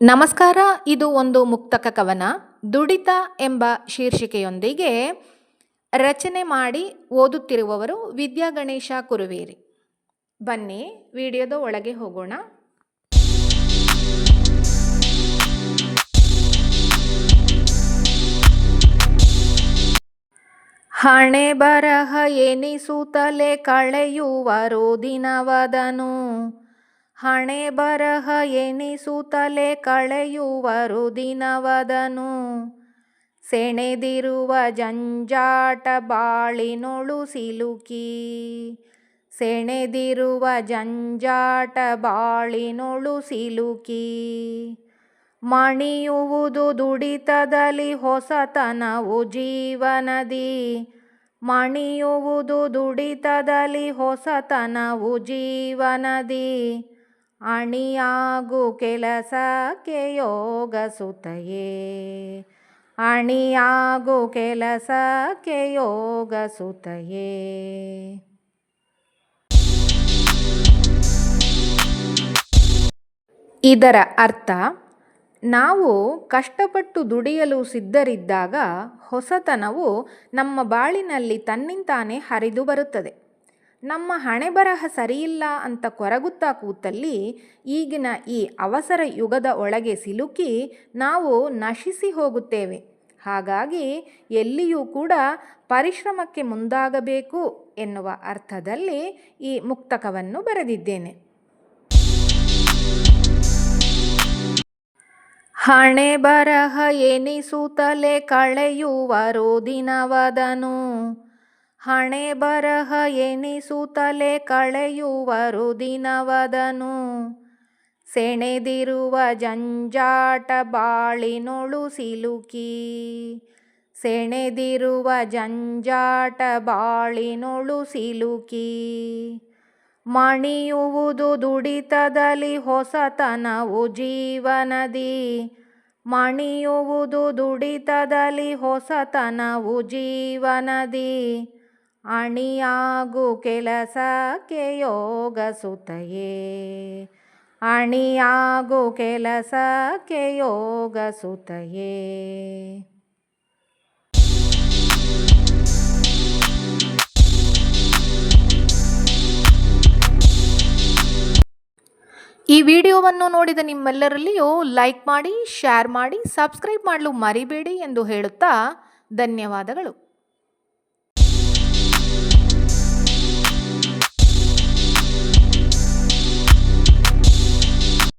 ನಮಸ್ಕಾರ, ಇದು ಒಂದು ಮುಕ್ತಕ ಕವನ. ದುಡಿತ ಎಂಬ ಶೀರ್ಷಿಕೆಯೊಂದಿಗೆ ರಚನೆ ಮಾಡಿ ಓದುತ್ತಿರುವವರು ವಿದ್ಯಾ ಗಣೇಶ ಕುರುವೇರಿ. ಬನ್ನಿ, ವಿಡಿಯೋದ ಒಳಗೆ ಹೋಗೋಣ. ಹಣೆ ಬರಹ ಎನಿಸುತ್ತಲೇ ಕಳೆಯುವರು ದಿನವದನು ಹಣೆ ಬರಹ ಎನಿಸುತ್ತಲೇ ಕಳೆಯುವರು ದಿನವದನು ಸೆಣೆದಿರುವ ಜಂಜಾಟ ಬಾಳಿನೊಳು ಸಿಲುಕಿ. ಸೆಣೆದಿರುವ ಜಂಜಾಟ ಬಾಳಿನೊಳು ಸಿಲುಕಿ. ಮಣಿಯುವುದು ದುಡಿತದಲ್ಲಿ ಹೊಸತನವು ಜೀವನದಿ. ಮಣಿಯುವುದು ದುಡಿತದಲ್ಲಿ ಹೊಸತನವು ಜೀವನದಿ. ಅಣಿಯಾಗು ಕೆಲಸಕ್ಕೆ ಯೋಗ ಸುತೆಯೇ ಅಣಿಯಾಗು ಕೆಲಸಕ್ಕೆ ಯೋಗ ಸುತೆಯೇ ಇದರ ಅರ್ಥ, ನಾವು ಕಷ್ಟಪಟ್ಟು ದುಡಿಯಲು ಸಿದ್ಧರಿದ್ದಾಗ ಹೊಸತನವು ನಮ್ಮ ಬಾಳಿನಲ್ಲಿ ತನ್ನಿಂತಾನೇ ಹರಿದು ಬರುತ್ತದೆ. ನಮ್ಮ ಹಣೆಬರಹ ಸರಿಯಿಲ್ಲ ಅಂತ ಕೊರಗುತ್ತಾ ಕೂತಲ್ಲಿ ಈಗಿನ ಈ ಅವಸರ ಯುಗದ ಒಳಗೆ ಸಿಲುಕಿ ನಾವು ನಶಿಸಿ ಹೋಗುತ್ತೇವೆ. ಹಾಗಾಗಿ ಎಲ್ಲಿಯೂ ಕೂಡ ಪರಿಶ್ರಮಕ್ಕೆ ಮುಂದಾಗಬೇಕು ಎನ್ನುವ ಅರ್ಥದಲ್ಲಿ ಈ ಮುಕ್ತಕವನ್ನು ಬರೆದಿದ್ದೇನೆ. ಹಣೆ ಬರಹ ಎನಿಸುತ್ತಲೇ ಕಳೆಯುವರು ದಿನವದನು ಹಣೆ ಬರಹ ಎನಿಸುತ್ತಲೇ ಕಳೆಯುವರು ದಿನವದನು ಸೆಣೆದಿರುವ ಜಂಜಾಟ ಬಾಳಿನೊಳು ಸಿಲುಕಿ. ಸೆಣೆದಿರುವ ಜಂಜಾಟ ಬಾಳಿನೊಳು ಸಿಲುಕಿ. ಮಣಿಯುವುದು ದುಡಿತದಲ್ಲಿ ಹೊಸತನವು ಜೀವನದಿ. ಮಣಿಯುವುದು ದುಡಿತದಲ್ಲಿ ಹೊಸತನವು ಜೀವನದಿ. ಅಣಿಯಾಗು ಕೆಲಸಕ್ಕೆ ಯೋಗ ಸುತೆಯೇ ಅಣಿಯಾಗು ಕೆಲಸಕ್ಕೆ ಯೋಗ ಸುತೆಯೇ ಈ ವಿಡಿಯೋವನ್ನು ನೋಡಿದ ನಿಮ್ಮೆಲ್ಲರಲ್ಲಿಯೂ ಲೈಕ್ ಮಾಡಿ, ಶೇರ್ ಮಾಡಿ, ಸಬ್ಸ್ಕ್ರೈಬ್ ಮಾಡಲು ಮರಿಬೇಡಿ ಎಂದು ಹೇಳುತ್ತಾ ಧನ್ಯವಾದಗಳು.